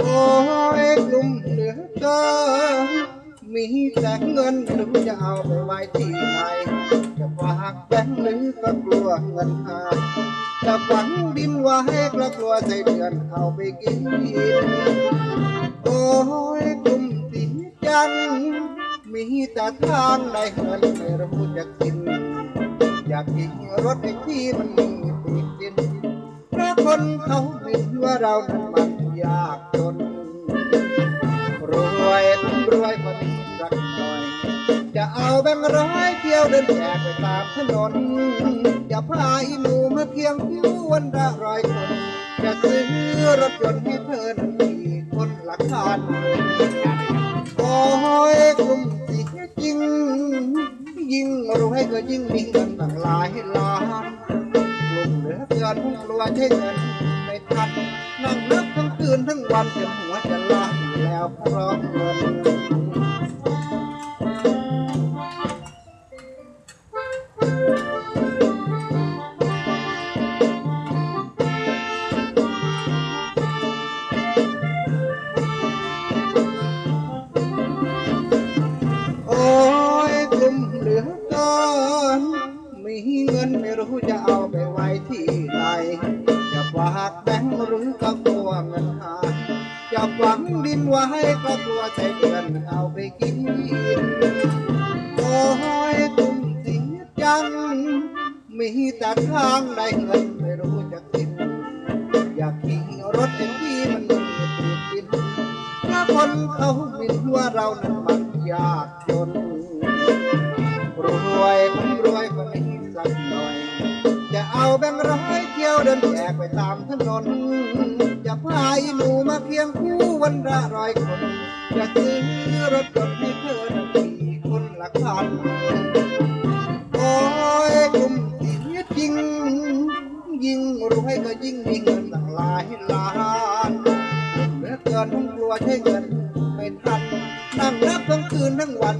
โอ้ยกลุ่มเหลือเกินมีแต่เงินหรือจะเอาไปไว้ที่ไหนจะฝากแบงค์หรือก็กลัวเงินหายจะฝังดินไว้ก็กลัวใส่เดือนเอาไปกินโอ้ มีแต่ทางได้เงินไม่รู้จะกิน อยากกินรถไอ้ที่มันมีติดดินเพราะคนเขาบินว่าเรานั้นมันยากจน รวยต้องรวยกว่านี้สักหน่อย จะเอาแบงค์ร้อยเที่ยวเดินแจกไปตามถนนจะพาอีหนูมาเพียงผิววันละร้อยคน จะซื้อรถยนต์ให้ มสีจริง ยิ่งรวยก็ยิ่งมีเงินตั้งหลายล้านกลุ่มเหลือเกินกลัวใช้เงินไม่ทันนั่งนึกทั้งคืนทั้งวันจนหัวจะล้าอยู่แล้วเพราะเงิน รู้จะเอาไปไว้ที่ไหนจะฝากแบงค์หรือก็กลัวเงินหายจะฝังดินไว้ก็กลัวใช้เดือนเอาไปกินโอ้ยกลุ่มเสียจัง มีแต่ทางได้เงินไม่รู้จะกิน อยากขี่รถไอ้ที่มันมีติดดินถ้าคนเขาบินว่าเรานั้นมันยากจน เอาแบงค์ร้อยเที่ยวเดินแจกไปตามถนน จะพาอีหนูมาเพียงคู่วันละร้อยคนจะซื้อรถยนต์ให้เธอนั้นมีคนละคันโอ้ยกลุ่มสีจริง ยิ่งรวยก็ยิ่งมีเงินตั้งลายล้านเหลือเกินกลัวใช้เงินไม่ทันนั่งนับทั้งคืนทั้งวัน